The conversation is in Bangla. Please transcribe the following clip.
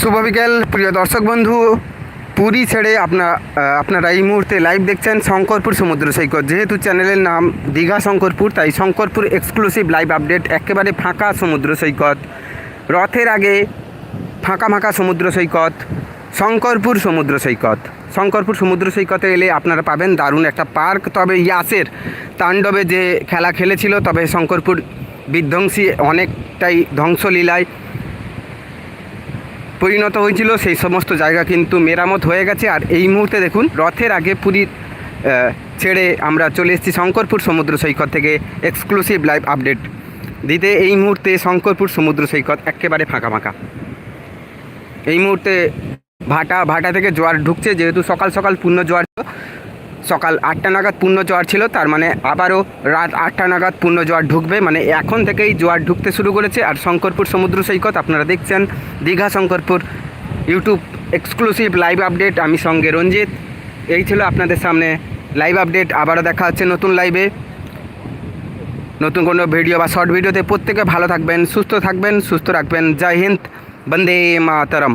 শুভ বিকেল, প্রিয় দর্শক বন্ধু। পুরী ছেড়ে আপনার আপনারা এই মুহূর্তে লাইভ দেখছেন শঙ্করপুর সমুদ্র সৈকত। যেহেতু চ্যানেলের নাম দীঘা শঙ্করপুর, তাই শঙ্করপুর এক্সক্লুসিভ লাইভ আপডেট একেবারে ফাঁকা সমুদ্র সৈকত। রথের আগে ফাঁকা ফাঁকা সমুদ্র সৈকত, শঙ্করপুর সমুদ্র সৈকত। শঙ্করপুর সমুদ্র সৈকতে এলে আপনারা পাবেন দারুণ একটা পার্ক। তবে ইয়াসের তাণ্ডবে যে খেলা খেলেছিল, তবে শঙ্করপুর বিধ্বংসী, অনেকটাই ধ্বংসলীলায় পরিণত হয়েছিল, সেই সমস্ত জায়গা কিন্তু মেরামত হয়ে গেছে। আর এই মুহূর্তে দেখুন, রথের আগে পুরী ছেড়ে আমরা চলে এসেছি শঙ্করপুর সমুদ্র সৈকত থেকে এক্সক্লুসিভ লাইভ আপডেট দিতে। এই মুহূর্তে শঙ্করপুর সমুদ্র সৈকত একেবারে ফাঁকা ফাঁকা। এই মুহূর্তে ভাটা ভাটা থেকে জোয়ার ঢুকছে, যেহেতু সকাল সকাল পূর্ণ জোয়ার সকাল আটটা নাগাদ পূর্ণ জোয়ার ছিল, তার মানে আবারও রাত আটটা নাগাদ পূর্ণ জোয়ার ঢুকবে। মানে এখন থেকেই জোয়ার ঢুকতে শুরু করেছে। আর শঙ্করপুর সমুদ্র সৈকত আপনারা দেখছেন, Digha Shankarpur YouTube exclusive live update আমি সঙ্গে রঞ্জিত। এই ছিল আপনাদের সামনে লাইভ আপডেট আবারও দেখা হচ্ছে নতুন লাইভে নতুন কোনো ভিডিও বা শর্ট ভিডিওতে প্রত্যেকে ভালো থাকবেন, সুস্থ থাকবেন, সুস্থ রাখবেন। জয় হিন্দ, বন্দে মাতরম।